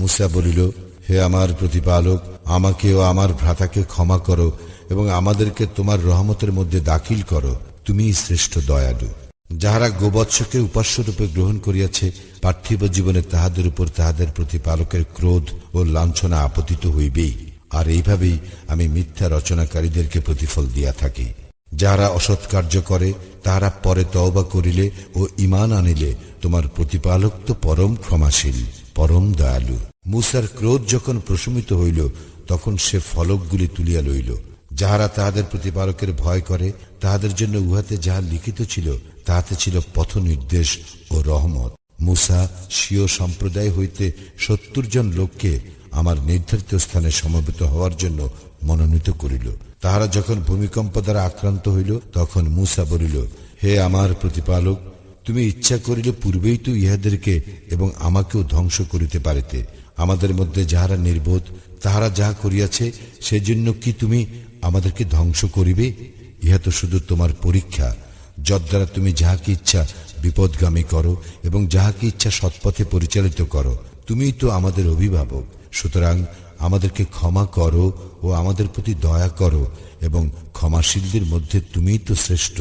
মুসা বলিল, হে আমার প্রতিপালক, আমাকে ও আমার ভ্রাতাকে ক্ষমা করো এবং আমাদেরকে তোমার রহমতের মধ্যে দাখিল করো। তুমিই শ্রেষ্ঠ দয়ালু। যাহারা গোবৎসকে উপাস্যরূপে গ্রহণ করিয়াছে, পার্থিব জীবনে তাহাদের উপর তাহাদের প্রতিপালকের ক্রোধ ও লাঞ্ছনা আপতিত হইবেই। আর এইভাবেই আমি মিথ্যা রচনাকারীদেরকে প্রতিফল দিয়া থাকি। যাহারা অসৎ কার্য করে, তাহারা পরে তওবা করিলে ও ইমান আনিলে তোমার প্রতিপালক তো পরম ক্ষমাশীল। পরম দয়ালু। মুসার ক্রোধ যখন প্রশমিত হইল, তখন সে ফলকগুলি তুলিয়া লইল। যাহারা তাহাদের প্রতিপালকের ভয় করে, তাহাদের জন্য উহাতে যাহা লিখিত ছিল, তাহাতে ছিল পথ নির্দেশ ও রহমত। মুসা স্বীয় সম্প্রদায় হইতে সত্তর জন লোককে আমার নির্ধারিত স্থানে সমবেত হওয়ার জন্য মনোনীত করিল। তাহারা যখন ভূমিকম্প দ্বারা আক্রান্ত হইল, তখন মুসা বলিল, হে আমার প্রতিপালক তুমি ইচ্ছা করিলে পূর্বেই তো ইহাদেরকে এবং আমাকেও ধ্বংস করিতে পারিতে। আমাদের মধ্যে যাহারা নির্বোধ, তাহারা যাহা করিয়াছে, সেজন্য কি তুমি আমাদেরকে ধ্বংস করিবে? ইহা তো শুধু তোমার পরীক্ষা। যদ্বারা তুমি যাহাকে ইচ্ছা বিপদগামী করো এবং যাহাকে ইচ্ছা সৎপথে পরিচালিত করো, তুমিই তো আমাদের অভিভাবক। সুতরাং আমাদেরকে ক্ষমা করো ও আমাদের প্রতি দয়া করো এবং ক্ষমাশীলদের মধ্যে তুমিই তো শ্রেষ্ঠ।